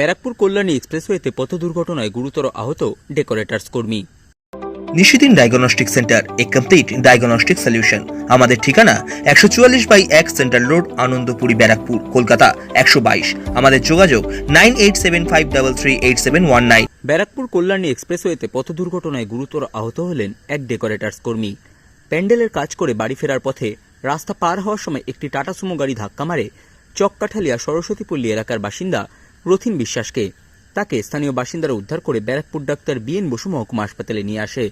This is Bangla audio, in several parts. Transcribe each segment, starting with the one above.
ব্যারাকপুর কল্যাণী এক্সপ্রেসওয়েতে পথ দুর্ঘটনায় গুরুতর আহত ডেকোরেটার্স কর্মী। Nishidin diagnostic centre a complete diagnostic solution. আমাদের ঠিকানা একশো চুয়াল্লিশ বাই এক সেন্ট্রাল রোড আনন্দপুরি ব্যারাকপুর কলকাতা একশো বাইশ। আমাদের যোগাযোগ nine eight seven five double three eight seven one nine. Barrackpore Kalyani এক্সপ্রেসওয়েতে পথ দুর্ঘটনায় গুরুতর আহত হলেন এক ডেকোরেটার্স কর্মী। প্যান্ডেলের কাজ করে বাড়ি ফেরার পথে রাস্তা পার হওয়ার সময় একটি টাটা সুমো গাড়ি ধাক্কা মারে চককাঠালিয়া সরস্বতীপল্লী এলাকার বাসিন্দা রথিন বিশ্বাসকে। তাকে স্থানীয় বাসিন্দারা উদ্ধার করে ব্যারাকপুর ডাক্তার বিএন বসু মহকুমা হাসপাতালে নিয়ে আসে।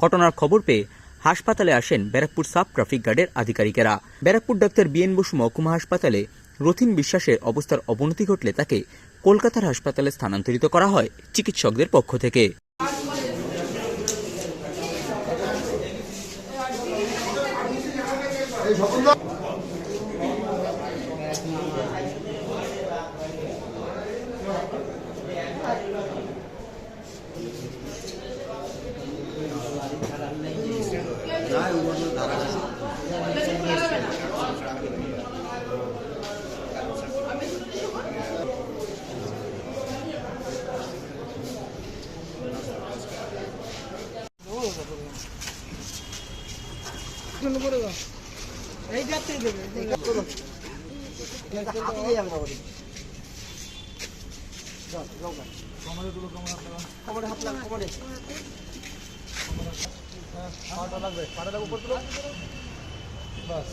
ঘটনার খবর পেয়ে হাসপাতালে আসেন ব্যারাকপুর সাব ট্রাফিক গার্ডের আধিকারিকেরা। ব্যারাকপুর ডাক্তার বিএন বসু মহকুমা হাসপাতালে রথিন বিশ্বাসের অবস্থার অবনতি ঘটলে তাকে কলকাতার হাসপাতালে স্থানান্তরিত করা হয় চিকিৎসকদের পক্ষ থেকে। জন্য এই যাত্রী দেবে। হাতে দিয়ে আমরা কোমরে দুটো কোমরে কোমরে হাত লাগ কোমরে পাটা লাগবে পাটা লাগবে উপর তুলো বাস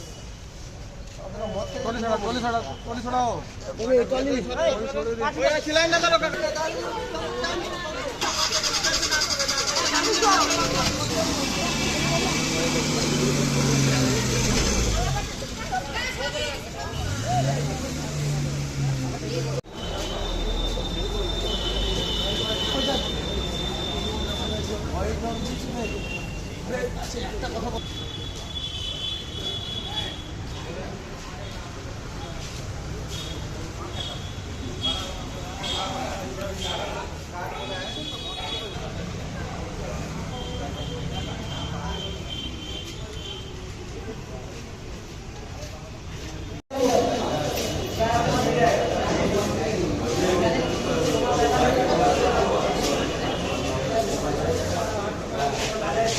ছিলেন না একটা কথা